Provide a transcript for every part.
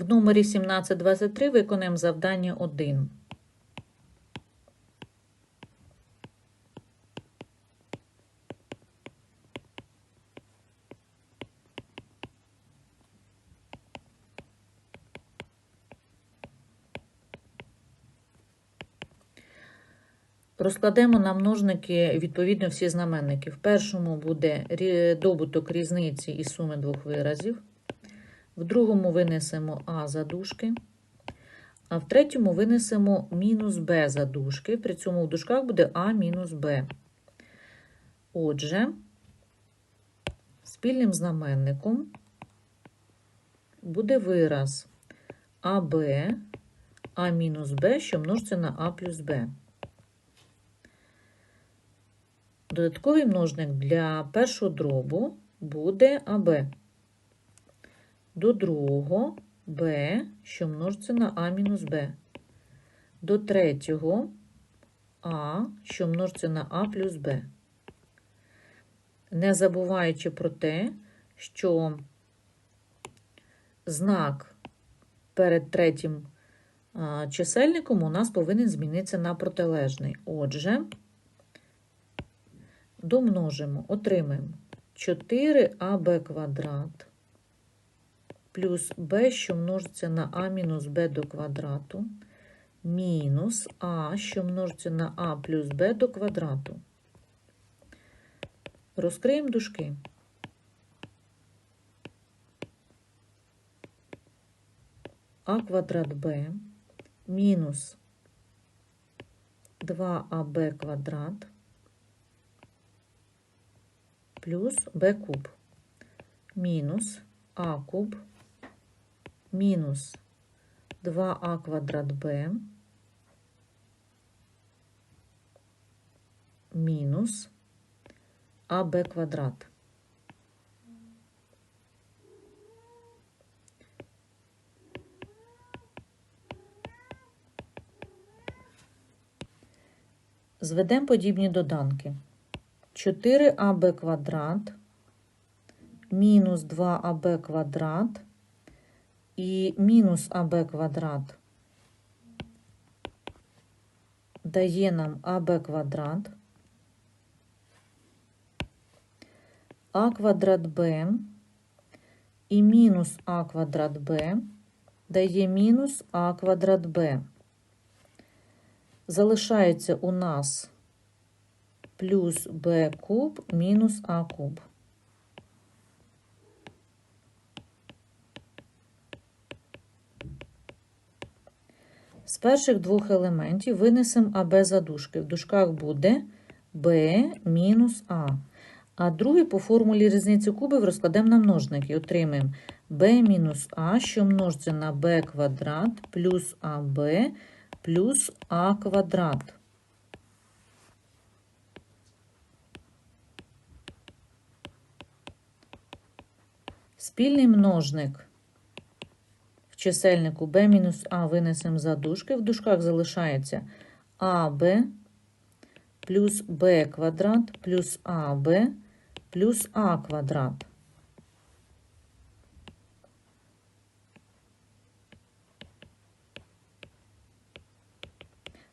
В номері 1723 виконаємо завдання 1. Розкладемо на множники відповідно всі знаменники. В першому буде добуток різниці і суми двох виразів. В другому винесемо А задушки. А в третьому винесемо мінус Б задушки. При цьому в дужках буде А мінус Б. Отже, спільним знаменником буде вираз АБ, А мінус Б, що множиться на А плюс Б. Додатковий множник для першого дробу буде АБ. До другого Б, що множиться на А мінус Б. До третього А, що множиться на А плюс Б. Не забуваючи про те, що знак перед третім чисельником у нас повинен змінитися на протилежний. Отже, домножимо, отримаємо 4аб квадрат плюс b, що множиться на а мінус b до квадрату, мінус а, що множиться на а плюс b до квадрату. Розкриємо дужки. а квадрат b мінус 2аб квадрат плюс b куб мінус а куб мінус 2а квадрат b мінус аб квадрат. Зведемо подібні доданки. 4аб квадрат мінус 2аб квадрат і мінус АБ квадрат дає нам АБ квадрат, А квадрат Б і мінус А квадрат Б дає мінус А квадрат Б. Залишається у нас плюс Б куб мінус А куб. З перших двох елементів винесемо АБ за дужки. В дужках буде Б мінус А. А другий по формулі різниці кубів розкладемо на множники. Отримаємо b мінус А, що множиться на b квадрат плюс АБ плюс А квадрат. Спільний множник чисельнику b мінус А винесемо за дужки. В дужках залишається АБ плюс b квадрат плюс АБ плюс А квадрат.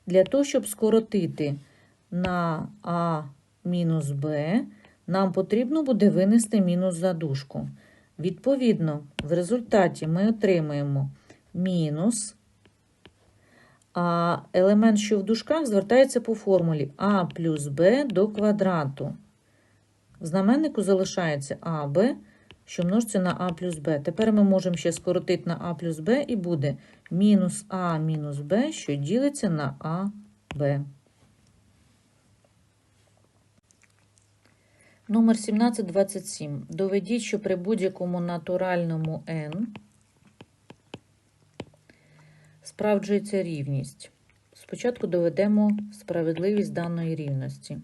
Для того, щоб скоротити на А мінус Б, нам потрібно буде винести мінус за дужку. Відповідно, в результаті ми отримаємо мінус, а елемент, що в дужках, звертається по формулі А плюс Б до квадрату. В знаменнику залишається АБ, що множиться на А плюс Б. Тепер ми можемо ще скоротити на А плюс Б і буде мінус А мінус Б, що ділиться на АБ. Номер 1727. Доведіть, що при будь-якому натуральному n справджується рівність. Спочатку доведемо справедливість даної рівності.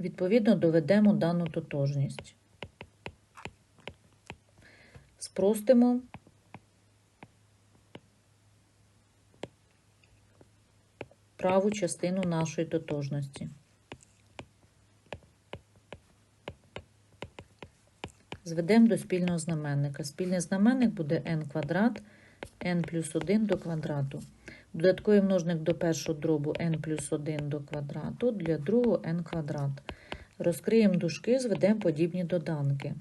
Відповідно, доведемо дану тотожність. Спростимо праву частину нашої тотожності. Зведемо до спільного знаменника. Спільний знаменник буде n квадрат, n плюс 1 до квадрату. Додатковий множник до першого дробу n плюс 1 до квадрату, для другого n квадрат. Розкриємо дужки, зведемо подібні доданки.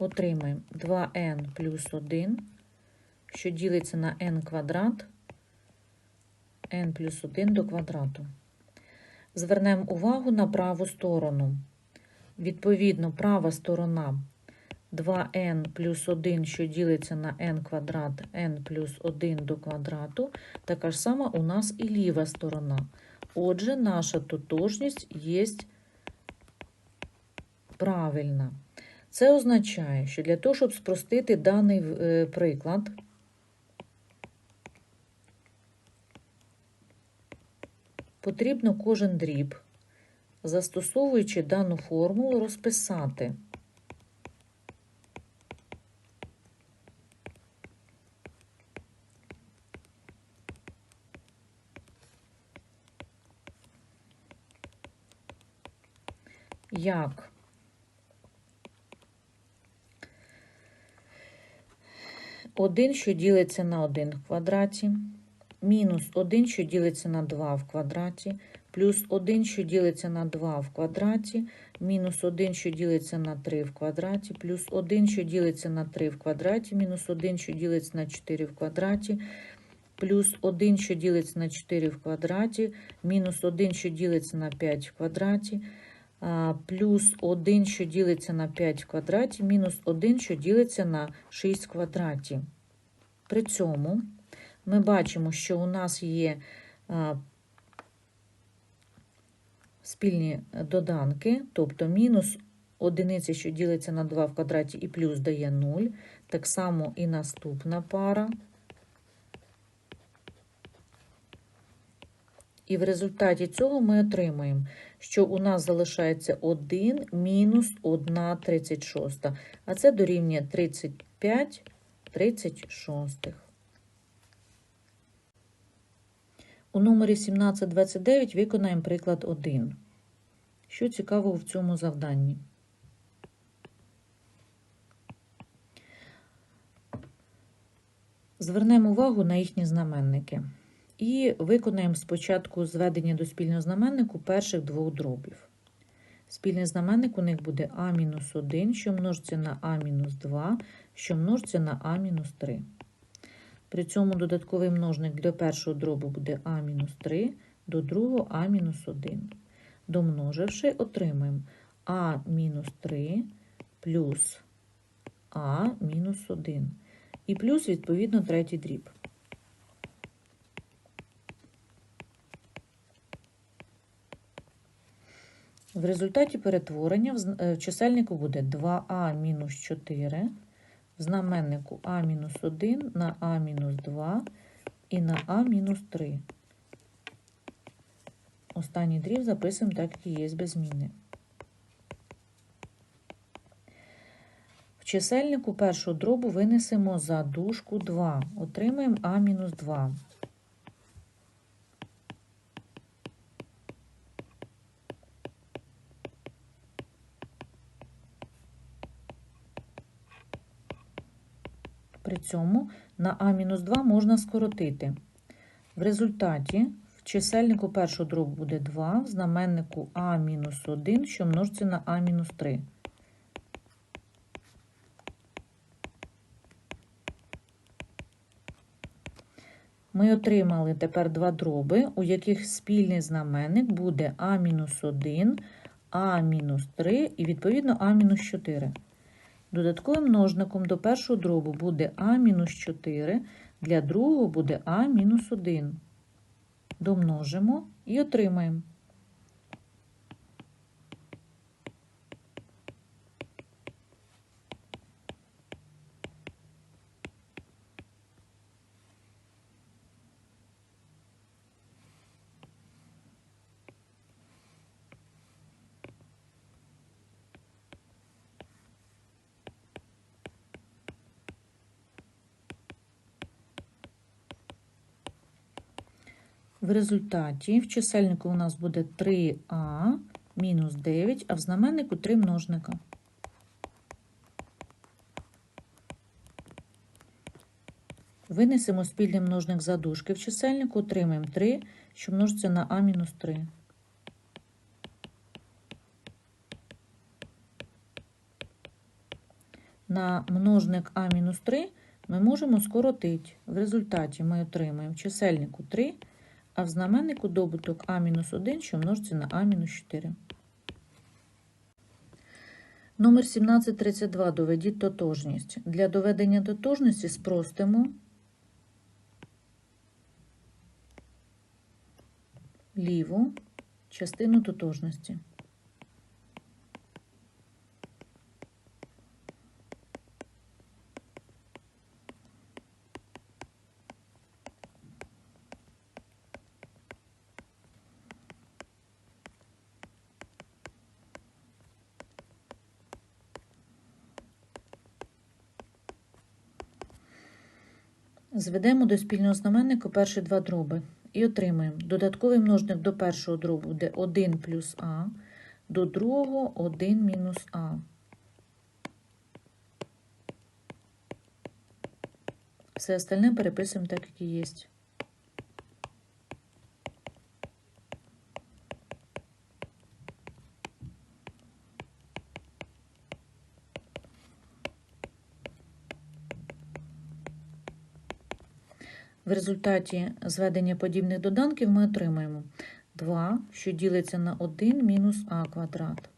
Отримаємо 2n плюс 1, що ділиться на n квадрат, n плюс 1 до квадрату. Звернемо увагу на праву сторону. Відповідно, права сторона 2n плюс 1, що ділиться на n квадрат, n плюс 1 до квадрату, така ж сама у нас і ліва сторона. Отже, наша тотожність є правильна. Це означає, що для того, щоб спростити даний е, приклад, потрібно кожен дріб, застосовуючи дану формулу, розписати. Як 1, що ділиться на 1 в квадраті, мінус 1, що ділиться на 2 в квадраті, плюс 1, що ділиться на 2 в квадраті, мінус 1, що ділиться на 3 в квадраті, плюс 1, що ділиться на 3 в квадраті, мінус 1, що ділиться на 4 в квадраті, плюс 1, що ділиться на 4 в квадраті, мінус 1, що ділиться на 5 в квадраті, плюс 1, що ділиться на 5 в квадраті, мінус 1, що ділиться на 6 в квадраті. При цьому ми бачимо, що у нас є спільні доданки, тобто мінус одиниця, що ділиться на 2 в квадраті, і плюс дає 0. Так само і наступна пара. І в результаті цього ми отримаємо, що у нас залишається 1 мінус 1 36, а це дорівнює 35 36. У номері 1729 виконаємо приклад 1. Що цікавого в цьому завданні? Звернемо увагу на їхні знаменники. І виконаємо спочатку зведення до спільного знаменнику перших двох дробів. Спільний знаменник у них буде А-1, що множиться на А-2, що множиться на А-3. При цьому додатковий множник для першого дробу буде А-3, до другого А-1. Домноживши, отримаємо А-3 плюс А-1. І плюс, відповідно, третій дріб. В результаті перетворення в е, чисельнику буде 2А мінус 4. в знаменнику А мінус 1 на А мінус 2 і на А мінус 3. Останній дріб записуємо так, як і є без зміни. В чисельнику першу дробу винесемо за дужку 2, отримаємо А мінус 2. Цьому на А-2 можна скоротити. В результаті в чисельнику першого дробу буде 2, в знаменнику А-1, що множиться на А-3. Ми отримали тепер два дроби, у яких спільний знаменник буде А-1, А-3 і, відповідно, А-4. Додатковим множником до першого дробу буде А-4, для другого буде А-1. Домножимо і отримаємо. В результаті в чисельнику у нас буде 3а мінус 9, а в знаменнику 3 множника. Винесемо спільний множник за дужки в чисельнику, отримаємо 3, що множиться на а мінус 3. На множник а мінус 3 ми можемо скоротити. В результаті ми отримаємо в чисельнику 3, а в знаменнику добуток а мінус 1, що множиться на А-4. Номер 1732. Доведіть тотожність. Для доведення тотожності спростимо ліву частину тотожності. Зведемо до спільного знаменника перші два дроби і отримаємо додатковий множник до першого дробу буде 1 плюс А, до другого 1 мінус А. Все остальне переписуємо так, як і є. В результаті зведення подібних доданків ми отримаємо 2, що ділиться на 1 мінус а квадрат.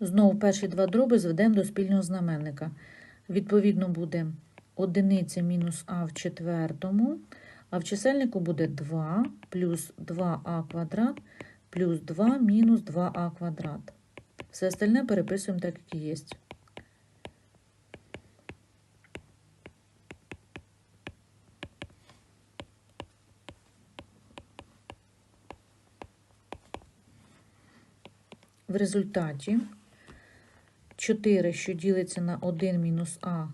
Знову перші два дроби зведемо до спільного знаменника. Відповідно, буде одиниця мінус а в четвертому, а в чисельнику буде 2 плюс 2а квадрат плюс 2 мінус 2а квадрат. Все остальне переписуємо так, як і є. В результаті 4, що ділиться на 1 мінус а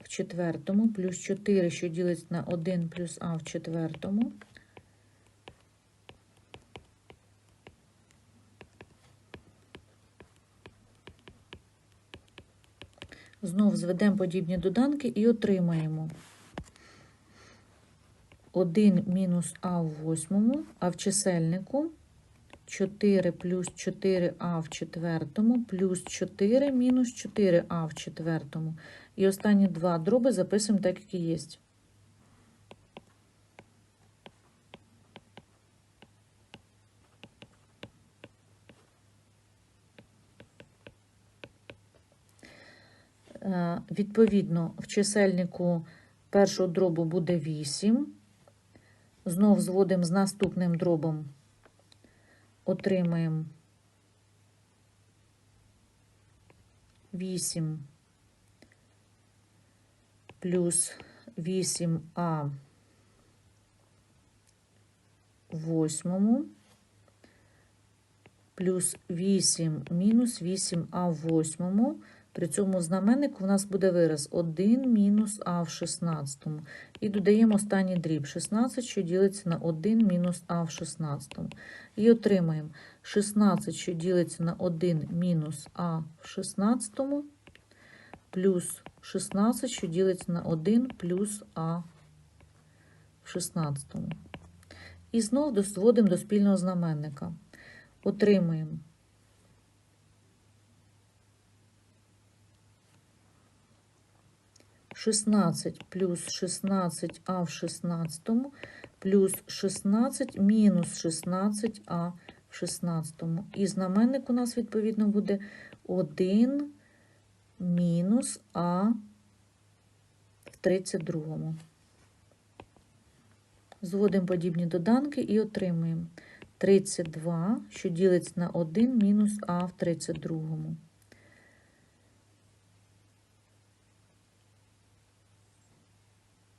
в четвертому, плюс 4, що ділиться на 1 плюс а в четвертому. Знов зведемо подібні доданки і отримаємо 1 мінус а в восьмому, а в чисельнику 4 плюс 4а в четвертому, плюс 4 мінус 4а в четвертому. І останні два дроби записуємо так, як і є. Е, Відповідно, в чисельнику першого дробу буде 8. Знов зводимо з наступним дробом отримаємо 8 плюс 8а в восьмому плюс 8 мінус 8а в восьмому. При цьому знаменнику у нас буде вираз 1 мінус а в 16. І додаємо останній дріб 16, що ділиться на 1 мінус а в 16. І отримаємо 16, що ділиться на 1 мінус а в 16, плюс 16, що ділиться на 1 плюс а в 16. І знову дозводимо до спільного знаменника. Отримаємо 16 плюс 16а в 16 плюс 16 мінус 16а в 16. І знаменник у нас, відповідно, буде 1 мінус а в 32. Зводимо подібні доданки і отримуємо 32, що ділиться на 1 мінус а в 32.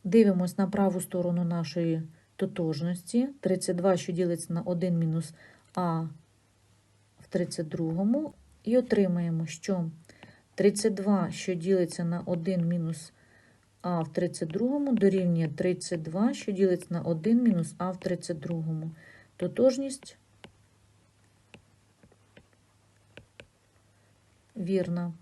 Дивимось на праву сторону нашої тотожності. 32, що ділиться на 1 мінус а в 32 і отримаємо, що 32, що ділиться на 1 мінус а в 32 дорівнює 32, що ділиться на 1 мінус а в 32. Тотожність вірна.